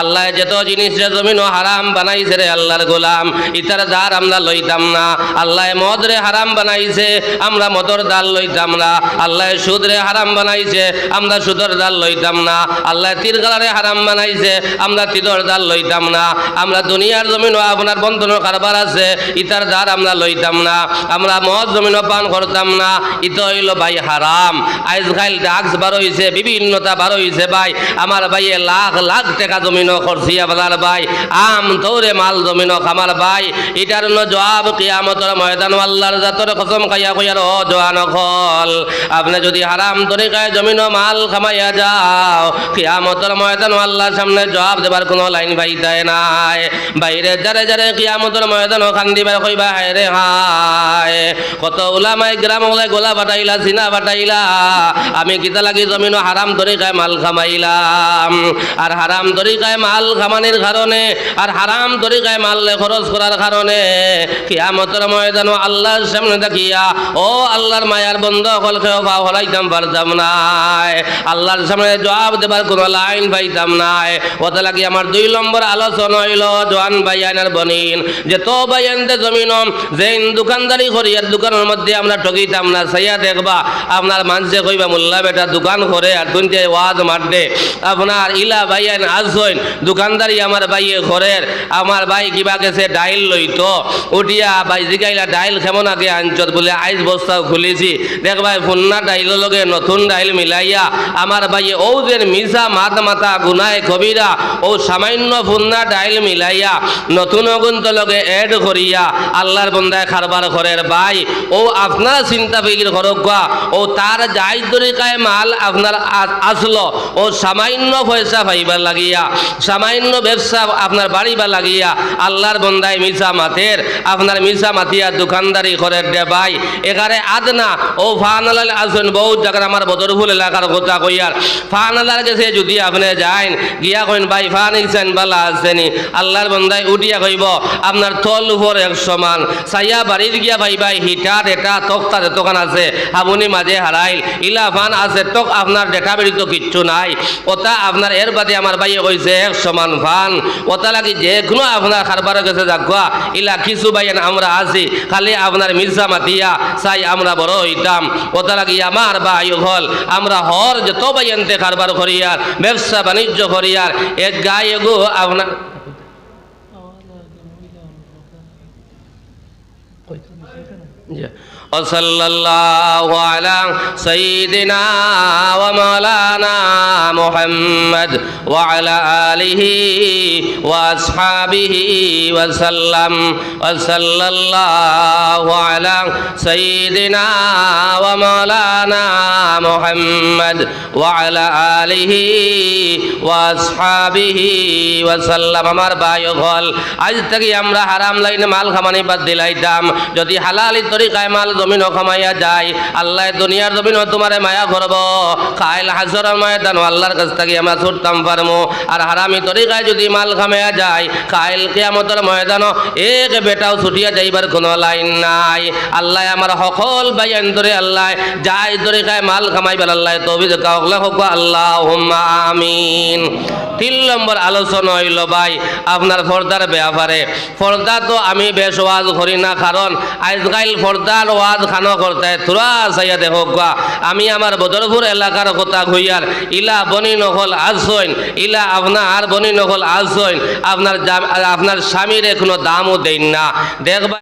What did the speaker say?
আল্লাহ যত জিনিস রে জমিন হারাম বানাইছে রে আল্লাহর গোলাম, ইতার দ্বার আমরা লইতাম না। আল্লাহ মদ রে হারাম বানাইছে, আমরা মদর দাল লইতাম না। আল্লাহ সুদ রে হারাম বানাইছে, আমরা সুদর দাল লইতাম না। আল্লাহ তিরগালারে হারাম বানাইছে, আমরা তিদর দাল লইতাম না। আমরা দুনিয়ার জমিন আপনার বন্ধনের কারবার আছে, ইতার দ্বার আমরা লইতাম না। আমরা মদ জমিন পান করতাম না। ইত হইল ভাই হারাম। আজকাল ডাক্স বার হইছে, বিভিন্নতা বার হইছে ভাই। আমার ভাইয়ে লাখ লাখ টাকা জমিন খরচিয়া বাজার ভাই। আম তৌরে মাল জমিন খামার ভাই। এটার ন জবাব কিয়ামতর ময়দান, আল্লাহর জাতর কসম খাইয়া কইয়ার ও জোয়ান খল। আপনি যদি হারাম তরিকায় জমিন মাল খামাইয়া যাও, কিয়ামতর ময়দান আল্লাহর সামনে জবাব দেবার কোনো লাইন পাইতায় নাই। বাইরে যারে যারে কিয়ামতর ময়দান খান দিবার কইবা, হায় রে হায়। কত ওলামাই গ্রাম ওলাই গোলা বাটাইলা চিনা বাটাইলা আমি কিতা লাগি জমিন হারাম তরিকায় মাল খামাইলাম। আর হারাম তরিকায় মাল খামানির কারণে আর হারাম তরিকায় মাল খরচ করার কারণে কিয়ামতের ময়দান আল্লাহর সামনে দেখিয়া, ও আল্লাহর মায়ার বন্ধ কলকে পা হলাইতাম, পারতাম নাই। আল্লাহর সামনে জবাব দেবার কোনো লাইন পাইতাম নাই। ওতে লাগি আমার দুই নম্বর আলোচনা হইল, জোয়ান বাইয়ানের বনিন, যে তো বাইয়ানতে জমিন যেন দোকানদারি করি আর দোকানের মধ্যে আমরা ঠকিতাম না, সাইয়া দেখবা, আপনার মানুষে কইবা, মোল্লা বেটা, দোকান করে আর তুনতে ওয়াজ মারতে আপনার ইলা বাইয়ান আসইন দোকানদারি আমার বাইয়ে ঘরের আমার ভাই কিবা গেছে ডাইল লইতো। উঠিয়া ভাই জিগাইলা ডাইল কেমন আগে আনচত? বলে আইস বস্তাও খুলেছি। দেখ ভাই ফুন্না ডাইলের লগে নতুন ডাইল মিলাইয়া আমার ভাইয়ে ও যে মিসা মাত মাথা গুনায় কবিরা ও সামান্য ফুন্না ডাইল মিলাইয়া নতুন অগুন্ত লগে এড করিয়া আল্লাহর বন্দায় খারবার ঘরের ভাই ও আপনারা চিন্তা ফিকির করক গা, ও তার যাই তরিকায় মাল আপনার আসলো ও সামান্য পয়সা পাইবার লাগিয়া সামান্য ব্যবসা আপনার বাড়িবার লাগিয়া আল্লাহর বন্দায় মিসা মাতের, আপনার মিসা মাতিয়া দোকানদারি করের দে ভাই এখানে আদনা, ও ফানালাল আসেন বহুত জায়গার আমার বদরফুল এলাকার কথা কইয়ার। ফানালার কাছে যদি আপনি যাইন, গিয়া কইন, ভাই, ফান ইসেন বালা আসেনি আল্লাহর বন্দায় উঠিয়া কইব, আপনার তল উপর এক সমান। সাইয়া বাড়ির গিয়া ভাই ভাই হিটার এটা তক্তার দোকান আছে আপনি মাঝে হারাইল। ইলা ফান আছে, তক আপনার ডেটা বেড়ি তো কিচ্ছু নাই। ওটা আপনার এর বাদে আমার ভাইয়ে কইছে এক সমান ফান ওটা লাগি যে কোনো আপনার খারবারের কাছে যাগুয়া ইলা কিছু ভাইয়েন আমরা আছি খালি আপনার মির্জা মাতিয়া চাই আমরা বড় হইতাম ওটা লাগি আমার ভাই হল আমরা হর যত ভাইয়েনতে কারবার করিয়ার ব্যবসা বাণিজ্য করিয়ার এক গায়ে গো আপনার وصلى الله على سيدنا ومولانا محمد وعلى آله وأصحابه وسلم وصلى الله على سيدنا ومولانا محمد وعلى آله وأصحابه وسلم আমার ভাই হল আজ থেকে আমরা হারাম লাইনে মাল খামানি বাদ দিলাইতাম যদি হালালি তরিকায় মাল জমিন খামাইয়া যায় আল্লাহ দুনিয়ার জমিন তোমারে মায়া করব খাইল হাজরের ময়দান আল্লাহর কাছ থেকে আমরা ছুটতাম পারমো আর হারামি তরিকায় যদি মাল খামাইয়া যায় খাইল কিয়ামতের ময়দান এক বেটাও ছুটিয়া যাইবার কোনো লাইন নাই। আল্লাহ আমার সকল বাইয়ান ধরে আল্লাহ, যাই তরিকায় মাল খামাইবার আল্লাহ তবি দেখা হোক আল্লাহ আমিন। তিন নম্বর আলোচনা হইল ভাই আপনার ফর্দার ব্যাপারে ফর্দা তো আমি বেশ ওয়াজ করি না কারণ আজকাল ফর্দার ওয়াজ খানো করতে তোরা চাইয়া আমি আমার বদরপুর এলাকার কথা হইয়ার ইলা বনি নকল আসইন ইলা আপনার বনি নকল আসইন আপনার আপনার স্বামীর কোনো দামও দেন না। দেখবা